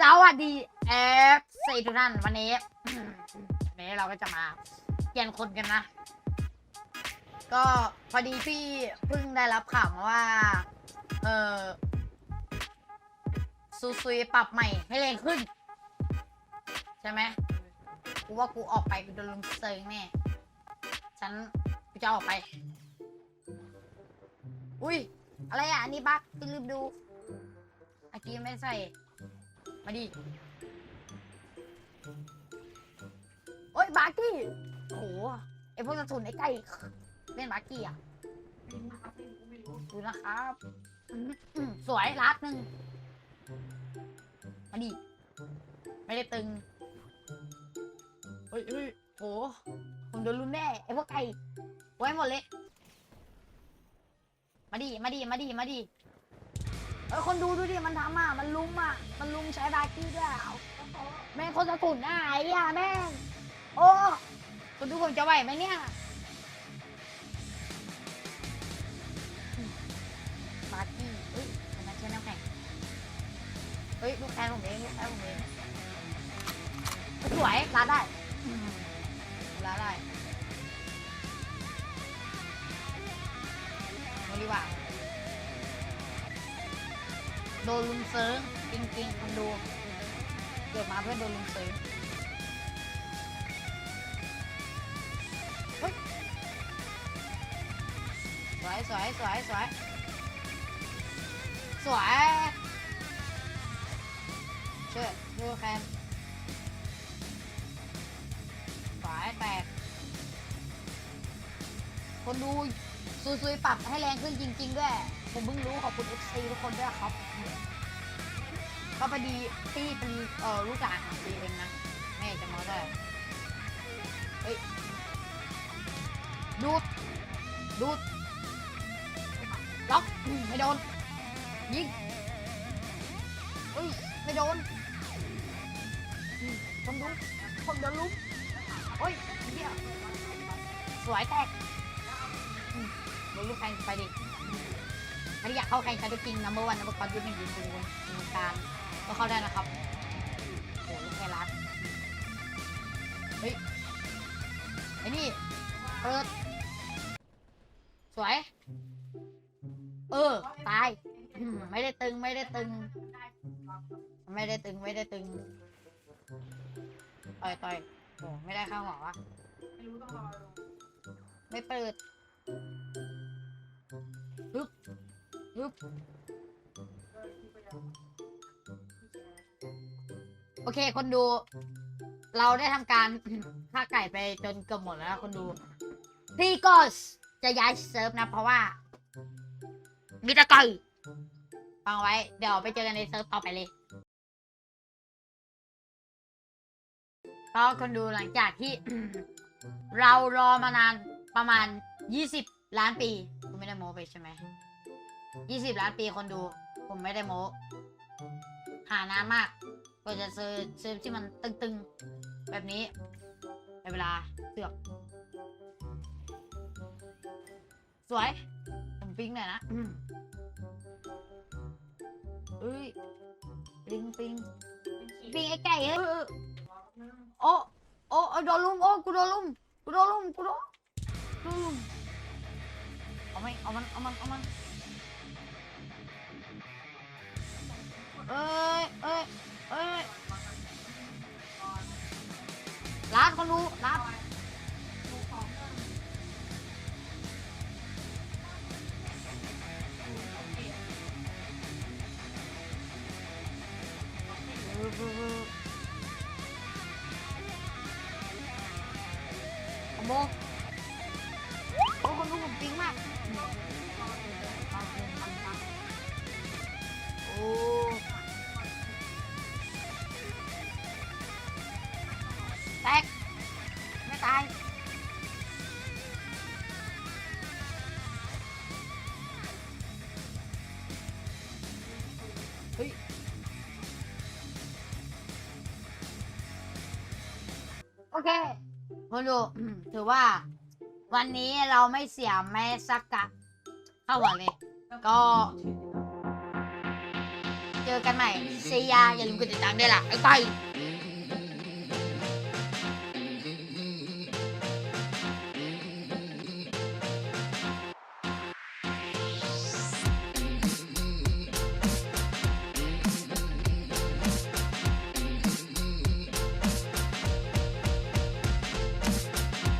สวัสดีเอฟซีทุกท่านวันนี้วันนี้เราก็จะมาเปลี่ยนคนกันนะ ก็พอดีพี่เพิ่งได้รับข่าวมาว่า เออซูซุยปรับใหม่ให้แรงขึ้น ใช่ไหมกูว่ากูออกไปกูโดนลุมเซิงแน่ฉันกูจะออกไป อุ้ยอะไรอะ อันนี้บั๊กลืมดูเมื่อกี้ไม่ใส่ มาดิโอ้ยบาร์กี้โหไอพวกกระสุนไอ้ไก่เล่นบาร์กี้อะดูนะครับสวยลัดหนึ่งมาดิไม่ได้ตึงเฮ้ยเฮ้ยโหผมโดนรุนแน่ไอพวกไก่ไว้หมดเลย มาดิมาดิมาดิมาดิ ออคนดูดูดิมันทำอะมันลุมอะมันลุมใช้บาร์กี้ด้วยอะแม่งคนสะกุลหน้าไอ้อะแม่งโอ้คนดูผมจะไหวไหมเนี่ยบาร์กี้เฮ้ยมันมาใช้น้ำแข็งเฮ้ยลูกแคนผมเองลูกแคนผมเองสวยลาดได้อืมลาดได้มาดีกว่า โดนลุมเซิร์งจริงๆคนดู เกิดมาเพื่อโดนลุมเซิร์งเฮ้ยสวยสวยสวยสวยสวยช่วยช่วยแคนสวยแตก คนดูซุยๆปรับให้แรงขึ้นจริง ๆ ด้วย ผมเพิ่งรู้ขอบคุณ FC ทุกคนด้วยครับ ก็พอดีพี่เป็นเอ่อลูกหลานของซีเองนะแม่จะมาได้เฮ้ยดูดดูดล็อกไม่โดน ยิงเฮ้ยไม่โดนอืมผมดูผมโดนลุมโอ้ยเหี้ยสวยแตกอืมโดนลูกแทงไปดิ ถ้าอยากเข้าแข่งขันจริงนัมเบอร์วันนัมเบอร์คอนยูนิตยืนดูในการก็เข้าได้นะครับโอ้โหลูกแครัสเฮ้ยไอ้นี่เปิดสวย เออ ตาย ไม่ได้ตึงไม่ได้ตึง ไม่ได้ตึงไม่ได้ตึง ต่อยต่อยโอ้ไม่ได้เข้าหัววะไม่เปิดฮึบ ฮึบโอเค คนดู เราได้ทำการฆ่าไก่ไปจนเกือบหมดแล้วนะคนดู พี่ก็จะย้ายเซิร์ฟนะ เพราะว่า มีแตะไก่ฟังไว้ เดี๋ยวไปเจอกันในเซิร์ฟต่อไปเลย ก็คนดูหลังจากที่ เรารอมานานประมาณ 20 ล้านปี คุณไม่ได้โม้ไปใช่ไหม 20 ล้านปีคนดู ผมไม่ได้โม้หานานมากกว่าจะเซิร์ฟเซิร์ฟที่มันตึงๆ แบบนี้ในเวลาเสือก สวยผมปิ้งหน่อยนะอืมเอ้ยปิงปิงปิงไอ้ไก่เอ้ยเออโอ้โอ้โอ้โดนลุมโอ้กูโดนลุมกูโดนลุมกูโดนกูโดนลุมเอาไหมเอามันเอามันเอามัน เอ้ยเอ้ยเอ้ยร้านคนดูร้านคอมโบโอ้คนดูผมปิงมาก โอ้ เฮ้ยโอเคคุณดูถือว่า วันนี้เราไม่เสียแม้สักกะเข้าหัวเลย ก็ เจอกันใหม่เซียาอย่าลืมกดติดตามด้วยล่ะไป